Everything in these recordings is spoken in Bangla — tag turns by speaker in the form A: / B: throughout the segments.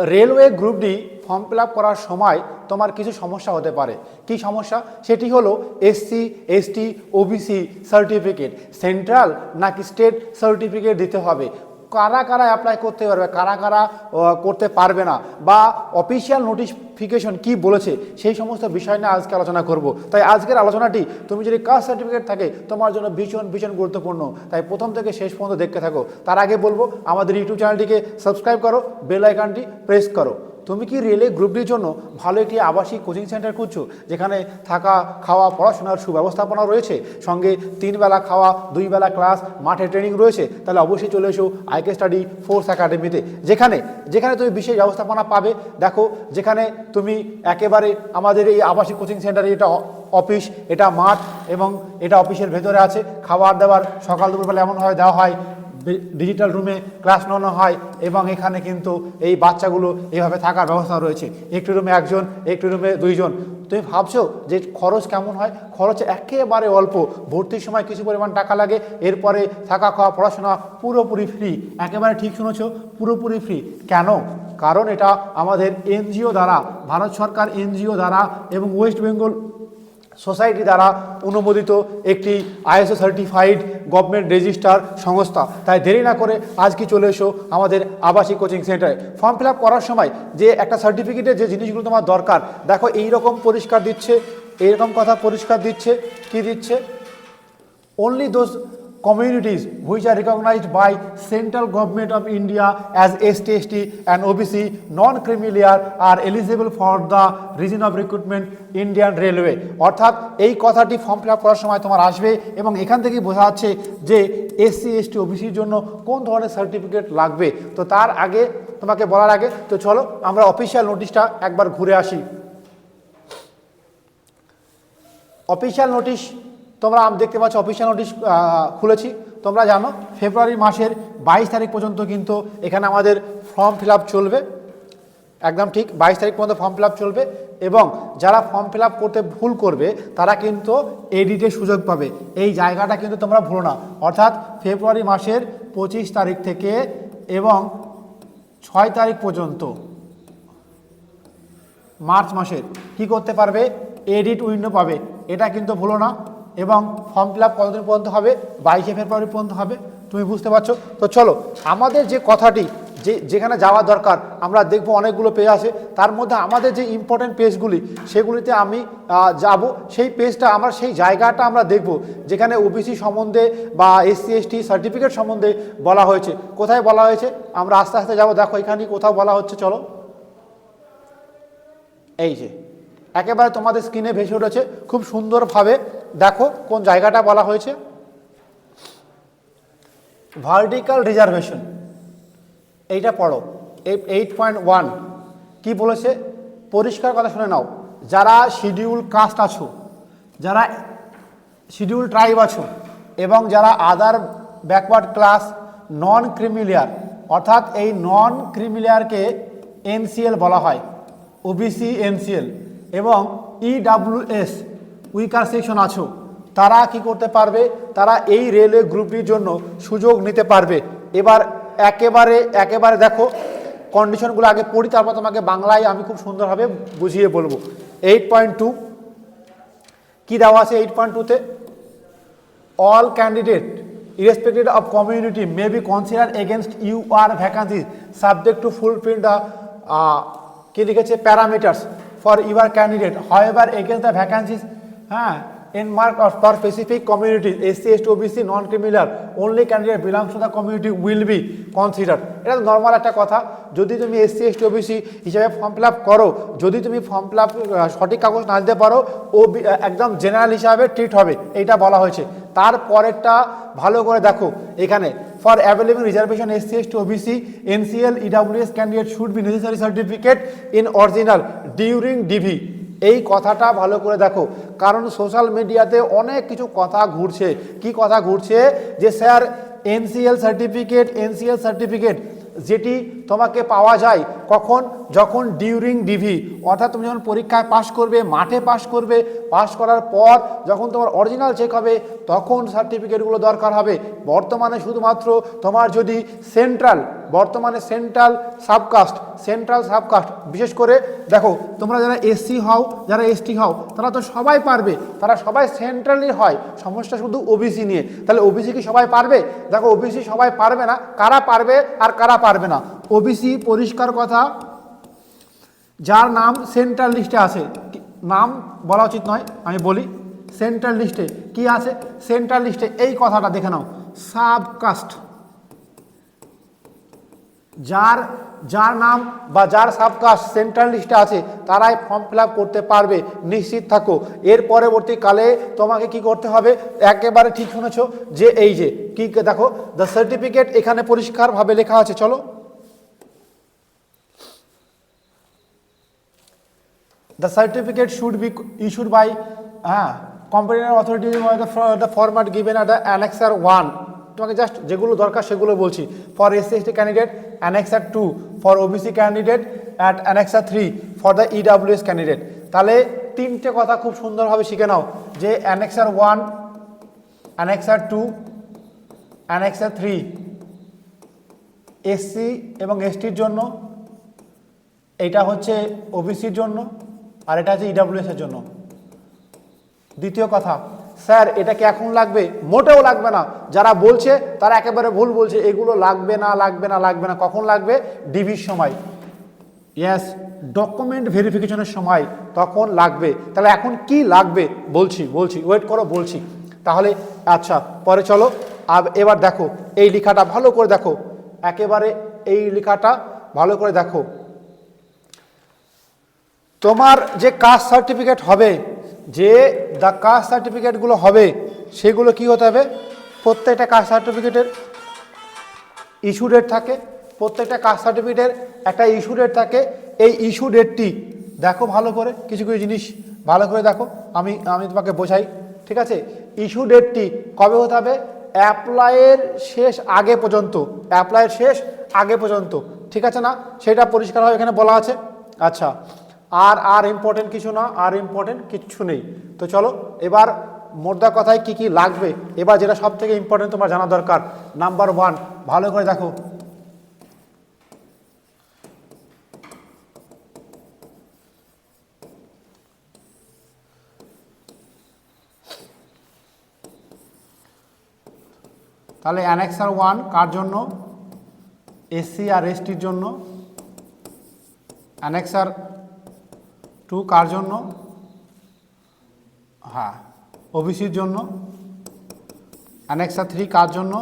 A: Railway group D form fill করার সময় তোমার কিছু সমস্যা হতে পারে। কি সমস্যা? সেটি হলো SC ST OBC certificate central নাকি স্টেট সার্টিফিকেট দিতে হবে? কারা কারা অ্যাপ্লাই করতে পারবে, কারা কারা করতে পারবে না, বা অফিসিয়াল নোটিফিকেশন কি বলেছে, সেই সমস্ত বিষয় নিয়ে আজকে আলোচনা করব। তাই আজকের আলোচনাটি, তুমি যদি কাস্ট সার্টিফিকেট থাকে, তোমার জন্য ভীষণ ভীষণ গুরুত্বপূর্ণ। তাই প্রথম থেকে শেষ পর্যন্ত দেখতে থাকো। তার আগে বলব, আমাদের ইউটিউব চ্যানেলটিকে সাবস্ক্রাইব করো বেল আইকনটি প্রেস করো। তুমি কি রেলে গ্রুপ ডির জন্য ভালো একটি আবাসিক কোচিং সেন্টার খুঁজছো? যেখানে থাকা, খাওয়া, পড়াশোনার সুব্যবস্থাপনা রয়েছে, সঙ্গে তিন বেলা খাওয়া দুই বেলা ক্লাস মাঠে ট্রেনিং রয়েছে, তাহলে অবশ্যই চলে এসো আইকে স্টাডি ফোর্স একাডেমিতে যেখানে যেখানে তুমি বিশেষ ব্যবস্থাপনা পাবে। দেখো, যেখানে তুমি একেবারে আমাদের এই আবাসিক কোচিং সেন্টারে এটা অফিস এটা মাঠ এবং এটা অফিসের ভেতরে আছে। খাবার দাবার সকাল দুপুরবেলা এমনভাবে দেওয়া হয়। ডিজিটাল রুমে ক্লাস নেওয়ানো হয় এবং এখানে কিন্তু এই বাচ্চাগুলো এইভাবে থাকার ব্যবস্থা রয়েছে। একটি রুমে একজন, একটি রুমে দুইজন। তুমি ভাবছ যে খরচ কেমন হয়? খরচ একেবারে অল্প। ভর্তির সময় কিছু পরিমাণ টাকা লাগে, এরপরে থাকা খাওয়া, পড়াশোনা পুরোপুরি ফ্রি একেবারে ঠিক শুনেছ, পুরোপুরি ফ্রি কেন? কারণ এটা আমাদের এনজিও দ্বারা, ভারত সরকার এনজিও দ্বারা এবং ওয়েস্ট বেঙ্গল সোসাইটি দ্বারা অনুমোদিত একটি আইএসও সার্টিফাইড গভর্নমেন্ট রেজিস্টার সংস্থা। তাই দেরি না করে আজকে চলে এসো আমাদের আবাসিক কোচিং সেন্টারে। ফর্ম ফিল করার সময় যে একটা সার্টিফিকেটের যে জিনিসগুলো তোমার দরকার, দেখো এই রকম পরিষ্কার দিচ্ছে, এইরকম কথা পরিষ্কার দিচ্ছে, কি দিচ্ছে? Only those communities which are recognized by central government of india as st st and obc non-criminal are eligible for the region of recruitment indian railway অর্থাৎ এই কথাটি ফর্ম ফিল করার সময় তোমার আসবে এবং এখান থেকেই বোঝা যাচ্ছে যে এসসি এসটি ওবিসির জন্য কোন ধরনের সার্টিফিকেট লাগবে তো তার আগে তোমাকে বলার আগে তো চলো আমরা অফিসিয়াল নোটিশটা একবার ঘুরে আসি অফিসিয়াল নোটিশ তোমরা দেখতে পাচ্ছ অফিসিয়াল নোটিশ খুলেছি। তোমরা জানো, ফেব্রুয়ারি মাসের বাইশ তারিখ পর্যন্ত কিন্তু এখানে আমাদের ফর্ম ফিল চলবে। একদম ঠিক, বাইশ তারিখ পর্যন্ত ফর্ম ফিল চলবে এবং যারা ফর্ম ফিল করতে ভুল করবে, তারা কিন্তু এডিটের সুযোগ পাবে। এই জায়গাটা কিন্তু তোমরা ভুলো না। অর্থাৎ ফেব্রুয়ারি মাসের পঁচিশ তারিখ থেকে এবং ছয় তারিখ পর্যন্ত মার্চ মাসের কি করতে পারবে? এডিট উইন্ডো পাবে। এটা কিন্তু ভুলো না। এবং ফর্ম ফিল আপ কতদিন পর্যন্ত হবে? বাইশে ফেব্রুয়ারি পর্যন্ত হবে? তুমি বুঝতে পারছ? তো চলো, আমাদের যে কথাটি, যে, যেখানে যাওয়া দরকার, আমরা দেখব অনেকগুলো পেজ আছে। তার মধ্যে আমাদের যে ইম্পর্টেন্ট পেজগুলি সেগুলিতে আমি যাব। সেই পেজটা আমরা, সেই জায়গাটা আমরা দেখব, যেখানে ওবিসি সম্বন্ধে বা এসসি এসটি সার্টিফিকেট সম্বন্ধে বলা হয়েছে। কোথায় বলা হয়েছে? আমরা আস্তে আস্তে যাব। দেখো, এখানে কোথাও বলা হচ্ছে, চলো। এই যে, একেবারে তোমাদের স্ক্রিনে ভেসে উঠেছে। খুব সুন্দরভাবে দেখো কোন জায়গাটা বলা হয়েছে। ভার্টিক্যাল রিজার্ভেশন এইটা পড়ো। এইট পয়েন্ট ওয়ান কী বলেছে? পরিষ্কার কথা শুনে নাও। যারা শিডিউল কাস্ট আছো, যারা শিডিউল ট্রাইব আছো এবং যারা other backward class non creamy layer অর্থাৎ এই নন ক্রিমিলিয়ারকে এনসিএল বলা হয় ওবিসি এনসিএল এবং E ইডাব্লিউএস উইকার সেকশন আছো। তারা কি করতে পারবে? তারা এই রেলওয়ে গ্রুপটির জন্য সুযোগ নিতে পারবে। এবার একেবারে একেবারে দেখো কন্ডিশনগুলো আগে পড়ি তারপর তোমাকে বাংলায় আমি খুব সুন্দরভাবে বুঝিয়ে বলব। এইট পয়েন্ট টু কী দেওয়া আছে এইট পয়েন্ট টুতে all candidate irrespective of community may be considered against UR vacancies subject to fulfill the uh, কি লিখেছে? Parameters for your candidate however against the vacancies হ্যাঁ in mark of for specific communities SC ST OBC non criminal only candidate belongs to community will be considered. এটা নর্মাল একটা কথা। যদি তুমি এসসি এসটি ওবিসি হিসাবে ফর্ম ফিল আপ করো, যদি তুমি ফর্ম ফিল আপ সঠিক কাগজ না দিতে পারো ও একদম জেনারেল হিসাবে ট্রিট হবে, এইটা বলা হয়েছে। তারপরেরটা ভালো করে দেখো, এখানে for available reservation SC ST OBC NCL EWS candidate should be necessary certificate in original during DV এই কথাটা ভালো করে দেখো। কারণ সোশ্যাল মিডিয়াতে অনেক কিছু কথা ঘুরছে। কি কথা ঘুরছে? যে sir NCL certificate NCL certificate যেটি তোমাকে পাওয়া যায় কখন? যখন ডিউরিং ডিভি অর্থাৎ তুমি যখন পরীক্ষায় পাশ করবে, মাঠে পাশ করবে পাশ করার পর যখন তোমার অরিজিনাল চেক হবে, তখন সার্টিফিকেটগুলো দরকার হবে। বর্তমানে শুধুমাত্র তোমার যদি সেন্ট্রাল বর্তমানে সেন্ট্রাল সাবকাস্ট সেন্ট্রাল সাবকাস্ট বিশেষ করে দেখো, তোমরা যারা এসসি হও, যারা এসটি হও, তারা তো সবাই পারবে। তারা সবাই সেন্ট্রালি হয়। সমস্যা শুধু ওবিসি নিয়ে। তাহলে ওবিসি কি সবাই পারবে? দেখো ওবিসি সবাই পারবে না। কারা পারবে আর কারা পারবে না? ওবিসি পরিষ্কার কথা, যার নাম সেন্ট্রাল লিস্টে আছে। নাম বলা উচিত নয়, আমি বলি সেন্ট্রাল লিস্টে কি আছে? সেন্ট্রাল লিস্টে এই কথাটা দেখে নাও। সাবকাস্ট যার যার নাম বা যার সাবকাস্ট সেন্ট্রাল লিস্টে আছে তারাই ফর্ম ফিল করতে পারবে। নিশ্চিত থাকো। এর পরবর্তীকালে তোমাকে কি করতে হবে? একেবারে ঠিক শুনেছ যে এই যে কি দেখো দ্য সার্টিফিকেট এখানে পরিষ্কারভাবে লেখা আছে চলো। The certificate should be competent authority by the, for the format given at the annexer 1 তোমাকে জাস্ট যেগুলো দরকার সেগুলো বলছি। For SC ST candidate annexure two for OBC candidate at annexure three for the EWS candidate তাহলে তিনটে কথা খুব সুন্দরভাবে শিখে নাও। যে annexure one annexure two annexure three SC এবং এসটির জন্য এইটা হচ্ছে ওবিসির জন্য, আর এটা হচ্ছে ইডাব্লিউএস এর জন্য। দ্বিতীয় কথা স্যার, এটা কি এখন লাগবে? মোটেও লাগবে না। যারা বলছে, তারা একেবারে ভুল বলছে। এগুলো লাগবে না লাগবে না লাগবে না। কখন লাগবে? ডিবির সময়। ইয়েস ডকুমেন্ট ভেরিফিকেশনের সময় তখন লাগবে। তাহলে এখন কি লাগবে? বলছি বলছি ওয়েট করো, বলছি। তাহলে আচ্ছা পরে চলো। আর এবার দেখো, এই লেখাটা ভালো করে দেখো। একেবারে এই লেখাটা ভালো করে দেখো। তোমার যে কাস্ট সার্টিফিকেট হবে যে দ্য কাস্ট সার্টিফিকেটগুলো হবে, সেগুলো কি হতে হবে? প্রত্যেকটা কাস্ট সার্টিফিকেটের ইস্যু ডেট থাকে, প্রত্যেকটা কাস্ট সার্টিফিকেটের একটা ইস্যু ডেট থাকে, এই ইস্যু ডেটটি দেখো ভালো করে, কিছু কিছু জিনিস ভালো করে দেখো, আমি আমি তোমাকে বোঝাই, ঠিক আছে? ইস্যু ডেটটি কবে হতে হবে? অ্যাপ্লাইয়ের শেষ আগে পর্যন্ত অ্যাপ্লাইয়ের শেষ আগে পর্যন্ত, ঠিক আছে না? সেটা পরিষ্কারভাবে এখানে বলা আছে। আচ্ছা আর আর ইম্পর্টেন্ট কিছু না, আর ইম্পর্টেন্ট কিচ্ছু নেই। তো চলো, এবার মোদ্দা কথায় কি কি লাগবে? এবার যেটা সব থেকে ইম্পর্টেন্ট তোমার জানা দরকার। নাম্বার ওয়ান ভালো করে দেখো। তাহলে অ্যানেক্সার ওয়ান কার জন্য? এসসি আর এসটির জন্য। অ্যানেক্সার টু কার জন্য? হ্যাঁ ওবিসির জন্য। অ্যানেক্সার থ্রি কার জন্য?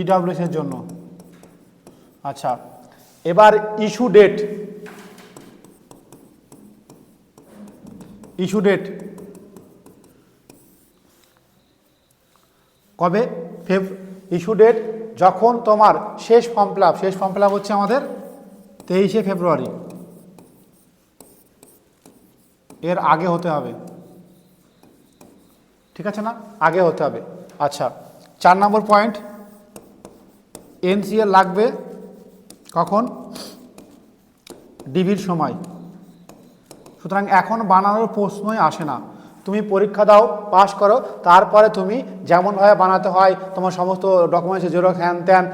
A: ইডাব্লিউএসের জন্য। আচ্ছা এবার ইস্যু ডেট ইস্যু ডেট কবে? ফেব ইস্যু ডেট যখন তোমার শেষ ফর্ম ফিল শেষ ফর্ম ফিল হচ্ছে আমাদের তেইশে ফেব্রুয়ারি এর আগে হতে হবে। ঠিক আছে না? আগে হতে হবে। আচ্ছা চার নম্বর পয়েন্ট এনসিএল লাগবে কখন? ডিভির সময়। সুতরাং এখন বানানোর প্রশ্নই আসে না। তুমি পরীক্ষা দাও, পাশ করো, তারপরে তুমি যেমনভাবে বানাতে হয়, তোমার সমস্ত ডকুমেন্টস জেরক্স হ্যান ত্যান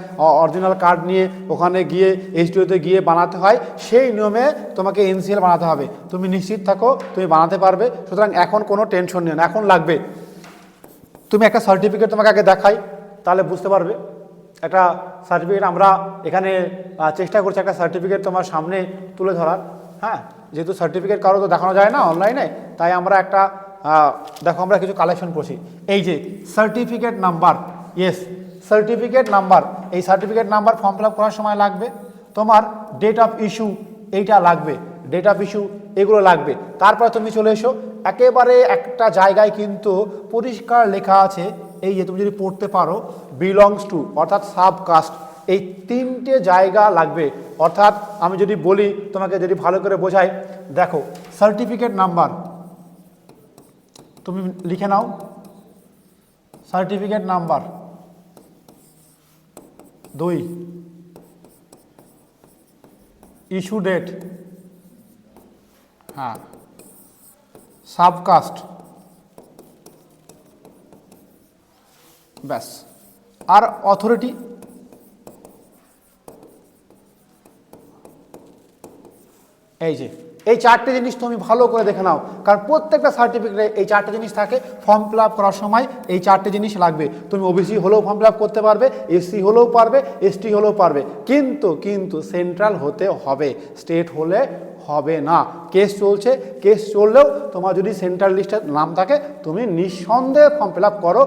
A: অরিজিনাল কার্ড নিয়ে ওখানে গিয়ে এইচডিওতে গিয়ে বানাতে হয়, সেই নিয়মে তোমাকে এনসিএল বানাতে হবে। তুমি নিশ্চিত থাকো, তুমি বানাতে পারবে। সুতরাং এখন কোনো টেনশন নেই না এখন লাগবে। তুমি একটা সার্টিফিকেট তোমাকে আগে দেখাই, তাহলে বুঝতে পারবে। একটা সার্টিফিকেট আমরা এখানে চেষ্টা করছি একটা সার্টিফিকেট তোমার সামনে তুলে ধরার। হ্যাঁ যেহেতু সার্টিফিকেট কারও তো দেখানো যায় না অনলাইনে তাই আমরা একটা দেখো আমরা কিছু কালেকশন করছি। এই যে certificate number yes certificate number এই সার্টিফিকেট নাম্বার ফর্ম ফিল করার সময় লাগবে। তোমার ডেট অফ ইস্যু এইটা লাগবে ডেট অফ ইস্যু এগুলো লাগবে। তারপর তুমি চলে এসো, একেবারে একটা জায়গায় কিন্তু পরিষ্কার লেখা আছে, এই যে তুমি যদি পড়তে পারো বিলংস টু অর্থাৎ সাবকাস্ট এই তিনটে জায়গা লাগবে। অর্থাৎ আমি যদি বলি, তোমাকে যদি ভালো করে বোঝাই, দেখো সার্টিফিকেট নাম্বার তুমি লিখে নাও। সার্টিফিকেট নাম্বার দুই। ইস্যু ডেট হ্যাঁ। সাবকাস্ট ব্যাস। আর অথরিটি এই যে। এই চারটে জিনিস তুমি ভালো করে দেখে নাও। কারণ প্রত্যেকটা সার্টিফিকেটে এই চারটে জিনিস থাকে। ফর্ম ফিল করার সময় এই চারটে জিনিস লাগবে। তুমি ওবিসি হলেও ফর্ম ফিল করতে পারবে এসসি হলেও পারবে এসটি হলেও পারবে। কিন্তু কিন্তু সেন্ট্রাল হতে হবে। স্টেট হলে হবে না। কেস চলছে কেস চললেও তোমার যদি সেন্ট্রাল লিস্টের নাম থাকে, তুমি নিঃসন্দেহে ফর্ম ফিল করো।